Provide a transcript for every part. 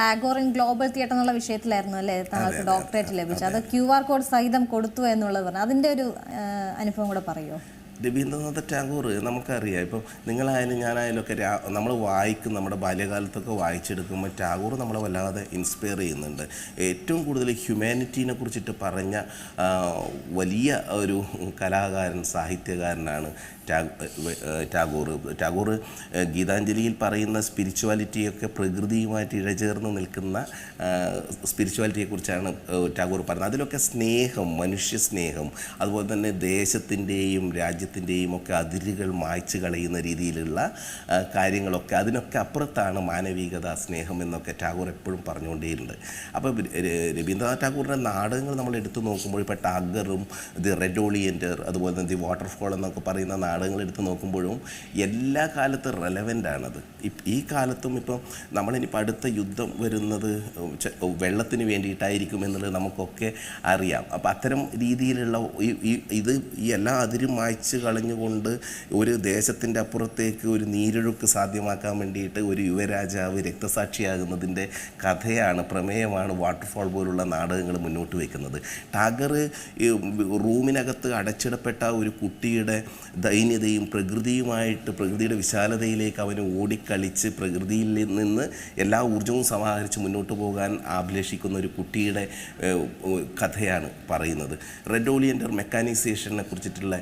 Tagore in global theatre എന്നുള്ള വിഷയത്തിലായിരുന്നു അല്ലേ? താങ്കൾക്ക് ഡോക്ടറേറ്റ് ലഭിച്ചത്. അത്. ക്യു ആർ കോഡ് സഹിതം കൊടുത്തു എന്നുള്ളത് പറഞ്ഞു അതിന്റെ ഒരു അനുഭവം കൂടെ പറയുമോ രവീന്ദ്രനാഥ ടാഗോർ നമുക്കറിയാം. ഇപ്പം നിങ്ങളായാലും ഞാനായാലും ഒക്കെ നമ്മൾ വായിക്കും നമ്മുടെ ബാല്യകാലത്തൊക്കെ വായിച്ചെടുക്കുമ്പോൾ ടാഗോർ നമ്മളെ വല്ലാതെ ഇൻസ്പയർ ചെയ്യുന്നുണ്ട്. ഏറ്റവും കൂടുതൽ ഹ്യൂമാനിറ്റീനെ കുറിച്ചിട്ട് പറഞ്ഞ വലിയ ഒരു കലാകാരൻ സാഹിത്യകാരനാണ് ടാഗോർ. ടാഗോർ ഗീതാഞ്ജലിയിൽ പറയുന്ന സ്പിരിച്വാലിറ്റിയൊക്കെ പ്രകൃതിയുമായിട്ട് ഇഴചേർന്ന് നിൽക്കുന്ന സ്പിരിച്വാലിറ്റിയെക്കുറിച്ചാണ് ടാഗോർ പറയുന്നത് അതിലൊക്കെ സ്നേഹം മനുഷ്യ സ്നേഹം അതുപോലെ തന്നെ ദേശത്തിന്റെയും രാജ്യത്തിന്റെയും ഒക്കെ അതിരുകൾ മായ്ച്ചു കളയുന്ന രീതിയിലുള്ള കാര്യങ്ങളൊക്കെ അതിനൊക്കെ അപ്പുറത്താണ് മാനവികത സ്നേഹം എന്നൊക്കെ ടാഗോർ എപ്പോഴും പറഞ്ഞുകൊണ്ടേയിട്ടുണ്ട്. അപ്പോൾ രവീന്ദ്രനാഥ് ടാഗോറിന്റെ നാടകങ്ങൾ നമ്മൾ എടുത്തു നോക്കുമ്പോൾ ഇപ്പോൾ ടാഗറും ദി റെഡ് ഓളിയന്റർ അതുപോലെ തന്നെ ദി വാട്ടർഫോൾ എന്നൊക്കെ പറയുന്ന നാടകങ്ങൾ എടുത്തു നോക്കുമ്പോഴും എല്ലാ കാലത്തും റെലവന്റ് ആണത്. ഈ കാലത്തും ഇപ്പം നമ്മളിനിപ്പോൾ അടുത്ത യുദ്ധം വരുന്നത് വെള്ളത്തിന് വേണ്ടിയിട്ടായിരിക്കും എന്നുള്ളത് നമുക്കൊക്കെ അറിയാം. അപ്പോൾ അത്തരം രീതിയിലുള്ള ഈ- ഇത് ഈ എല്ലാ അതിരും മായ്ച്ച് കളഞ്ഞുകൊണ്ട് ഒരു ദേശത്തിന്റെ അപ്പുറത്തേക്ക് ഒരു നീരൊഴുക്ക് സാധ്യമാക്കാൻ വേണ്ടിയിട്ട് ഒരു യുവരാജാവ് രക്തസാക്ഷിയാകുന്നതിന്റെ കഥയാണ് പ്രമേയമാണ് വാട്ടർഫോൾ പോലുള്ള നാടകങ്ങൾ മുന്നോട്ട് വയ്ക്കുന്നത്. ടാഗർ റൂമിനകത്ത് അടച്ചിടപ്പെട്ട ഒരു കുട്ടിയുടെ ദൈന്യതയും പ്രകൃതിയുമായിട്ട് പ്രകൃതിയുടെ വിശാലതയിലേക്ക് അവന് ഓടിക്കളിച്ച് പ്രകൃതിയിൽ നിന്ന് എല്ലാ ഊർജവും സമാഹരിച്ച് മുന്നോട്ട് പോകാൻ അഭിലേഷിക്കുന്ന ഒരു കുട്ടിയുടെ കഥയാണ് പറയുന്നത്. റെഡ് ഓളിയന്റർ മെക്കാനൈസേഷനെ കുറിച്ചിട്ടുള്ള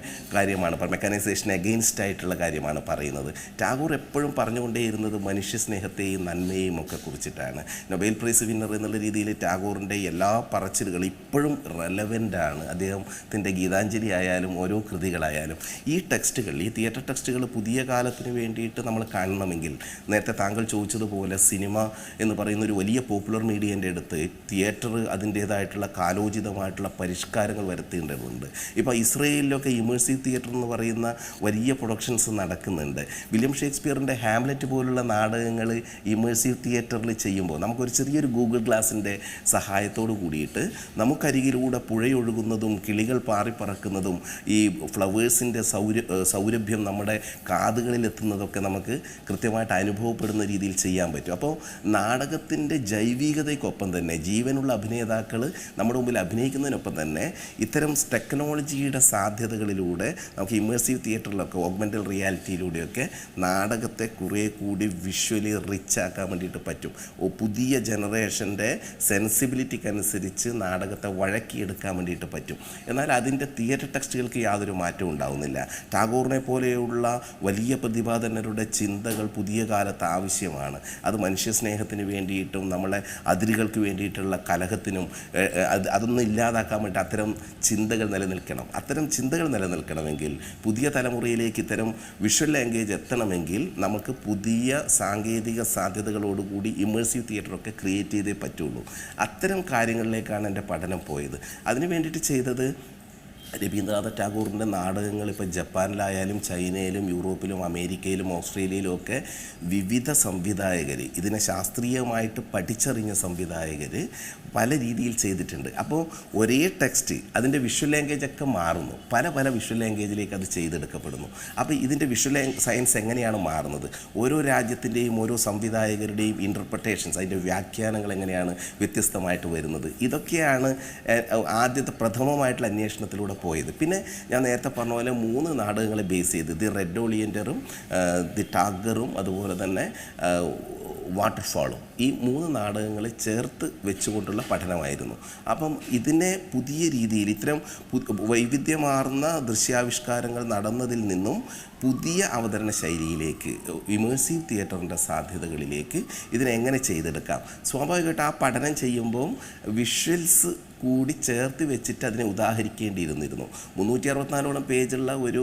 കാര്യമാണ് മെക്കാനൈസേഷൻ അഗെയിൻസ്റ്റ് ആയിട്ടുള്ള കാര്യമാണ് പറയുന്നത്. ടാഗോർ എപ്പോഴും പറഞ്ഞുകൊണ്ടേയിരുന്നത് മനുഷ്യ സ്നേഹത്തെയും നന്മയെയും ഒക്കെ കുറിച്ചിട്ടാണ്. നൊബേൽ പ്രൈസ് വിന്നർ എന്നുള്ള രീതിയിൽ ടാഗോറിന്റെ എല്ലാ പറച്ചിലുകളും ഇപ്പോഴും റെലവെന്റ് ആണ്. അദ്ദേഹത്തിന്റെ ഗീതാഞ്ജലി ആയാലും ഓരോ കൃതികളായാലും. ഈ ടെക്സ്റ്റുകൾ ഈ തിയേറ്റർ ടെക്സ്റ്റുകൾ പുതിയ കാലത്തിന് വേണ്ടിയിട്ട് നമ്മൾ കാണണമെങ്കിൽ നേരത്തെ താങ്കൾ ചോദിച്ചതുപോലെ സിനിമ എന്ന് പറയുന്ന ഒരു വലിയ പോപ്പുലർ മീഡിയന്റെ അടുത്ത് തിയേറ്റർ അതിന്റേതായിട്ടുള്ള കാലോചിതമായിട്ടുള്ള പരിഷ്കാരങ്ങൾ വരുത്തേണ്ടതുണ്ട്. ഇപ്പോൾ ഇസ്രയേലിലൊക്കെ ഇമേഴ്സീവ് തിയേറ്റർ എന്ന് പറയുന്ന വലിയ പ്രൊഡക്ഷൻസ് നടക്കുന്നുണ്ട്. വില്യം ഷേക്സ്പിയറിന്റെ ഹാംലെറ്റ് പോലുള്ള നാടകങ്ങൾ ഇമേഴ്സീവ് തിയേറ്ററിൽ ചെയ്യുമ്പോൾ നമുക്കൊരു ചെറിയൊരു ഗൂഗിൾ ഗ്ലാസിന്റെ സഹായത്തോട് കൂടിയിട്ട് നമുക്കരികിലൂടെ പുഴയൊഴുകുന്നതും കിളികൾ പാറിപ്പറക്കുന്നതും ഈ ഫ്ലവേഴ്സിന്റെ സൗര സൗരഭ്യം നമ്മുടെ കാതുകളിൽ എത്തുന്നതൊക്കെ നമുക്ക് കൃത്യമായിട്ട് അനുഭവപ്പെടുന്ന രീതിയിൽ ചെയ്യാൻ പറ്റും. അപ്പോൾ നാടകത്തിന്റെ ജൈവികതയ്ക്കൊപ്പം തന്നെ ജീവനുള്ള അഭിനേതാക്കൾ നമ്മുടെ മുമ്പിൽ അഭിനയിക്കുന്നതിനൊപ്പം തന്നെ ഇത്തരം ടെക്നോളജിയുടെ സാധ്യതകളിലൂടെ നമുക്ക് ഇമേഴ്സീവ് തിയേറ്ററിലൊക്കെ ഓഗ്മെന്റൽ റിയാലിറ്റിയിലൂടെയൊക്കെ നാടകത്തെ കുറേ കൂടി വിഷ്വലി റിച്ച് ആക്കാൻ വേണ്ടിയിട്ട് പറ്റും. പുതിയ ജനറേഷന്റെ സെൻസിബിലിറ്റിക്കനുസരിച്ച് നാടകത്തെ വഴക്കിയെടുക്കാൻ വേണ്ടിയിട്ട് പറ്റും. എന്നാൽ അതിന്റെ തിയേറ്റർ ടെക്സ്റ്റുകൾക്ക് യാതൊരു മാറ്റവും ഉണ്ടാവുന്നില്ല. ടാഗോറിനെ പോലെയുള്ള വലിയ പ്രതിപാദനരുടെ ചിന്തകൾ പുതിയ കാലത്ത് ആവശ്യമാണ്. അത് മനുഷ്യസ്നേഹത്തിന് വേണ്ടിയിട്ടും നമ്മളെ അതിരുകൾക്ക് വേണ്ടിയിട്ടുള്ള കലഹത്തിനും അതൊന്നും ഇല്ലാതാക്കാൻ വേണ്ടി അത്തരം ചിന്തകൾ നിലനിൽക്കണം. അത്തരം ചിന്തകൾ നിലനിൽക്കണമെങ്കിൽ പുതിയ തലമുറയിലേക്ക് ഇത്തരം വിഷ്വൽ ലാംഗ്വേജ് എത്തണമെങ്കിൽ നമുക്ക് പുതിയ സാങ്കേതിക സാധ്യതകളോടുകൂടി ഇമേഴ്സീവ് തിയേറ്ററൊക്കെ ക്രിയേറ്റ് ചെയ്തേ പറ്റുള്ളൂ. അത്തരം കാര്യങ്ങളിലേക്കാണ് എന്റെ പഠനം പോയത്. അതിന് വേണ്ടിയിട്ട് ചെയ്തത് രവീന്ദ്രനാഥ ടാഗോറിന്റെ നാടകങ്ങൾ ഇപ്പോൾ ജപ്പാനിലായാലും ചൈനയിലും യൂറോപ്പിലും അമേരിക്കയിലും ഓസ്ട്രേലിയയിലും ഒക്കെ വിവിധ സംവിധായകർ ഇതിനെ ശാസ്ത്രീയമായിട്ട് പഠിച്ചറിഞ്ഞ സംവിധായകർ പല രീതിയിൽ ചെയ്തിട്ടുണ്ട്. അപ്പോൾ ഒരേ ടെക്സ്റ്റ് അതിന്റെ വിഷ്വൽ ലാംഗ്വേജ് ഒക്കെ മാറുന്നു. പല പല വിഷ്വൽ ലാംഗ്വേജിലേക്ക് അത് ചെയ്തെടുക്കപ്പെടുന്നു. അപ്പോൾ ഇതിന്റെ വിഷ്വൽ സയൻസ് എങ്ങനെയാണ് മാറുന്നത്? ഓരോ രാജ്യത്തിന്റെയും ഓരോ സംവിധായകരുടെയും ഇന്റർപ്രിട്ടേഷൻസ് അതിന്റെ വ്യാഖ്യാനങ്ങൾ എങ്ങനെയാണ് വ്യത്യസ്തമായിട്ട് വരുന്നത്? ഇതൊക്കെയാണ് ആദ്യത്തെ പ്രഥമമായിട്ടുള്ള അന്വേഷണത്തിലൂടെ പോയത്. പിന്നെ ഞാൻ നേരത്തെ പറഞ്ഞ പോലെ മൂന്ന് നാടകങ്ങളെ ബേസ് ചെയ്ത്. ദി റെഡ് ഓളിയന്ററും ദി ടാഗറും അതുപോലെ തന്നെ വാട്ടർഫാളും. ഈ മൂന്ന് നാടകങ്ങളെ ചേർത്ത് വെച്ചുകൊണ്ടുള്ള പഠനമായിരുന്നു. അപ്പം ഇതിനെ പുതിയ രീതിയിൽ ഇത്തരം വൈവിധ്യമാർന്ന ദൃശ്യാവിഷ്കാരങ്ങൾ നടന്നതിൽ നിന്നും പുതിയ അവതരണ ശൈലിയിലേക്ക് ഇമേഴ്സീവ് തിയേറ്ററിന്റെ സാധ്യതകളിലേക്ക് ഇതിനെങ്ങനെ ചെയ്തെടുക്കാം? സ്വാഭാവികമായിട്ട് ആ പഠനം ചെയ്യുമ്പോൾ വിഷ്വൽസ് കൂടി ചേർത്ത് വെച്ചിട്ട് അതിനെ ഉദാഹരിക്കേണ്ടിയിരുന്നിരുന്നു. മുന്നൂറ്റി അറുപത്തിനാലോളം പേജുള്ള ഒരു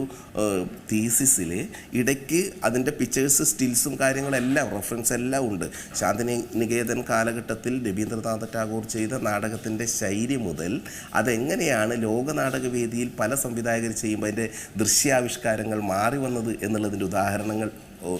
തീസിസിൽ ഇടയ്ക്ക് അതിന്റെ പിക്ചേഴ്സ് സ്റ്റിൽസും കാര്യങ്ങളെല്ലാം റെഫറൻസ് എല്ലാം ഉണ്ട്. ശാന്തിനി നികേതൻ കാലഘട്ടത്തിൽ രവീന്ദ്രനാഥ ടാഗോർ ചെയ്ത നാടകത്തിന്റെ ശൈലി മുതൽ അതെങ്ങനെയാണ് ലോക നാടകവേദിയിൽ പല സംവിധായകർ ചെയ്യുമ്പോൾ അതിന്റെ ദൃശ്യാവിഷ്കാരങ്ങൾ മാറി വന്നത് എന്നുള്ളതിന്റെ ഉദാഹരണങ്ങൾ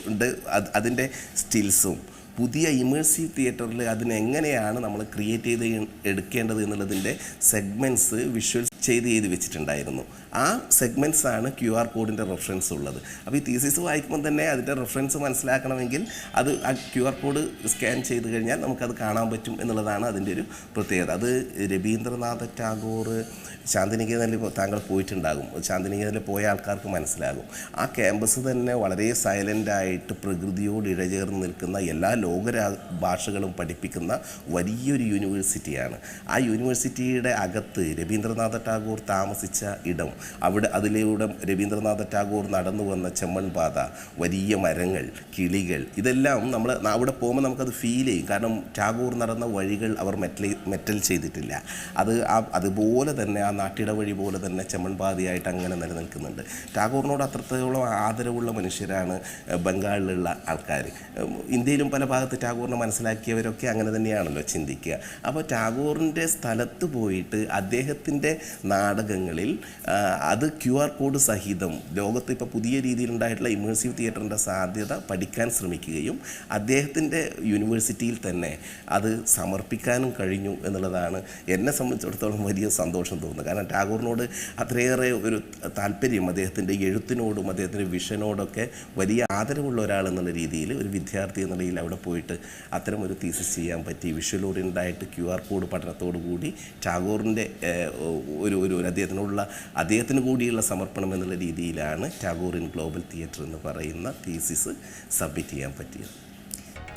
ഉണ്ട്. അത് അതിന്റെ സ്റ്റിൽസും പുതിയ ഇമേഴ്സീവ് തിയേറ്ററിൽ അതിനെങ്ങനെയാണ് നമ്മൾ ക്രിയേറ്റ് ചെയ്ത് എടുക്കേണ്ടത് എന്നുള്ളതിന്റെ സെഗ്മെന്റ്സ് വിഷ്വൽ ചെയ്ത് ചെയ്ത് വെച്ചിട്ടുണ്ടായിരുന്നു. ആ സെഗ്മെന്റ്സ് ആണ് ക്യു ആർ കോഡിന്റെ റെഫറൻസ് ഉള്ളത്. അപ്പോൾ ഈ തീസിസ് വായിക്കുമ്പോൾ തന്നെ അതിന്റെ റെഫറൻസ് മനസ്സിലാക്കണമെങ്കിൽ അത് ആ ക്യു ആർ കോഡ് സ്കാൻ ചെയ്ത് കഴിഞ്ഞാൽ നമുക്കത് കാണാൻ പറ്റും എന്നുള്ളതാണ് അതിന്റെ ഒരു പ്രത്യേകത. അത് രവീന്ദ്രനാഥ ടാഗോർ ശാന്തിനികേതനിൽ താങ്കൾ പോയിട്ടുണ്ടാകും. ശാന്തിനികേതനിൽ പോയ ആൾക്കാർക്ക് മനസ്സിലാകും. ആ ക്യാമ്പസ് തന്നെ വളരെ സൈലന്റായിട്ട് പ്രകൃതിയോട് ഇഴചേർന്ന് നിൽക്കുന്ന എല്ലാ ലോകരാ ഭാഷകളും പഠിപ്പിക്കുന്ന വലിയൊരു യൂണിവേഴ്സിറ്റിയാണ്. ആ യൂണിവേഴ്സിറ്റിയുടെ അകത്ത് രവീന്ദ്രനാഥ ടാഗോർ താമസിച്ച ഇടം അവിടെ അതിലൂടെ രവീന്ദ്രനാഥ ടാഗോർ നടന്നു വന്ന ചെമ്മൺ പാത വലിയ മരങ്ങൾ കിളികൾ ഇതെല്ലാം നമ്മൾ അവിടെ പോകുമ്പോൾ നമുക്കത് ഫീൽ ചെയ്യും. കാരണം ടാഗോർ നടന്ന വഴികൾ അവർ മെറ്റൽ മെറ്റൽ ചെയ്തിട്ടില്ല. അത് ആ അതുപോലെ തന്നെ ആ നാട്ടിട വഴി പോലെ തന്നെ ചെമ്മൺപാതയായിട്ട് അങ്ങനെ നിലനിൽക്കുന്നുണ്ട്. ടാഗോറിനോട് അത്രത്തോളം ആദരവുള്ള മനുഷ്യരാണ് ബംഗാളിലുള്ള ആൾക്കാർ ഇന്ത്യയിലും പല ഭാഗത്ത് ടാഗോറിനെ മനസ്സിലാക്കിയവരൊക്കെ അങ്ങനെ തന്നെയാണല്ലോ ചിന്തിക്കുക. അപ്പോൾ ടാഗോറിന്റെ സ്ഥലത്ത് പോയിട്ട് അദ്ദേഹത്തിന്റെ നാടകങ്ങളിൽ അത് ക്യു ആർ കോഡ് സഹിതം ലോകത്ത് ഇപ്പോൾ പുതിയ രീതിയിലുണ്ടായിട്ടുള്ള ഇമേഴ്സീവ് തിയേറ്ററിന്റെ സാധ്യത പഠിക്കാൻ ശ്രമിക്കുകയും അദ്ദേഹത്തിന്റെ യൂണിവേഴ്സിറ്റിയിൽ തന്നെ അത് സമർപ്പിക്കാനും കഴിഞ്ഞു എന്നുള്ളതാണ് എന്നെ സംബന്ധിച്ചിടത്തോളം വലിയ സന്തോഷം തോന്നുന്നത്. കാരണം ടാഗോറിനോട് അത്രയേറെ ഒരു താല്പര്യം അദ്ദേഹത്തിന്റെ എഴുത്തിനോടും അദ്ദേഹത്തിന്റെ വിഷനോടൊക്കെ വലിയ ആദരവുള്ള ഒരാൾ എന്നുള്ള രീതിയിൽ ഒരു വിദ്യാർത്ഥി എന്ന നിലയിൽ അവിടെ പോയിട്ട് അത്തരം ഒരു തീസിസ് ചെയ്യാൻ പറ്റി. വിഷ്വൽ ഓറിയന്റായിട്ട് ക്യു ആർ കോഡ് പഠനത്തോടു കൂടി ടാഗോറിന്റെ ഒരു ഒരു അദ്ദേഹത്തിനോടുള്ള അദ്ദേഹത്തിനുള്ള അദ്ദേഹത്തിന് കൂടിയുള്ള സമർപ്പണം എന്നുള്ള രീതിയിലാണ് ടാഗോർ ഇൻ ഗ്ലോബൽ തിയേറ്റർ എന്ന് പറയുന്ന തീസിസ് സബ്മിറ്റ് ചെയ്യാൻ പറ്റിയത്.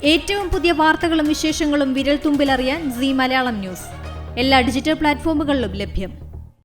ഏറ്റവും പുതിയ വാർത്തകളും വിശേഷങ്ങളും വിരൽ തുമ്പിലറിയാൻ സി മലയാളം ന്യൂസ്. എല്ലാ ഡിജിറ്റൽ പ്ലാറ്റ്ഫോമുകളിലും ലഭ്യം.